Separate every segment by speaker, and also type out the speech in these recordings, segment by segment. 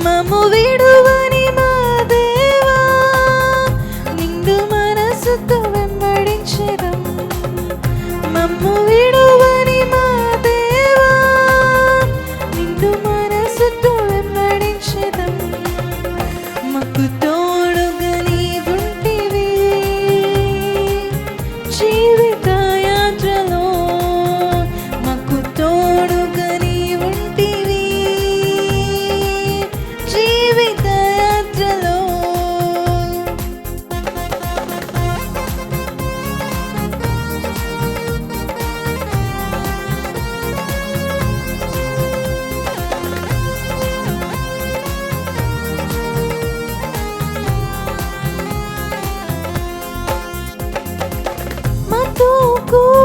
Speaker 1: ధర్మము విడువ? cool.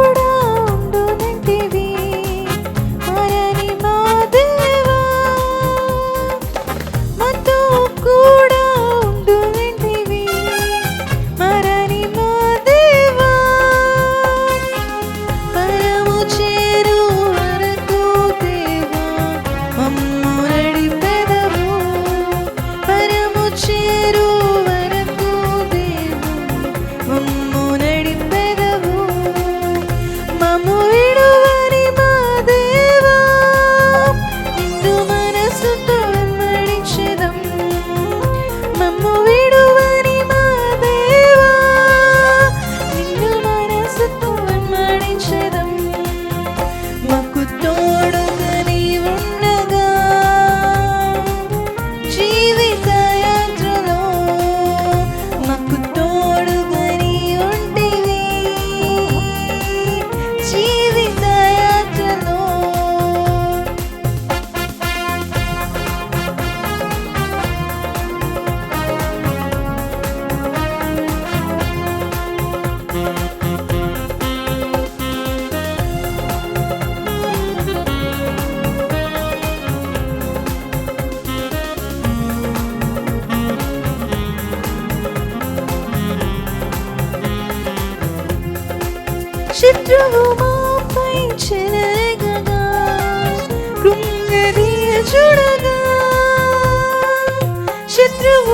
Speaker 1: శత్రువు మాపై చెలగగా కృంగదీయ చూడగా శత్రువు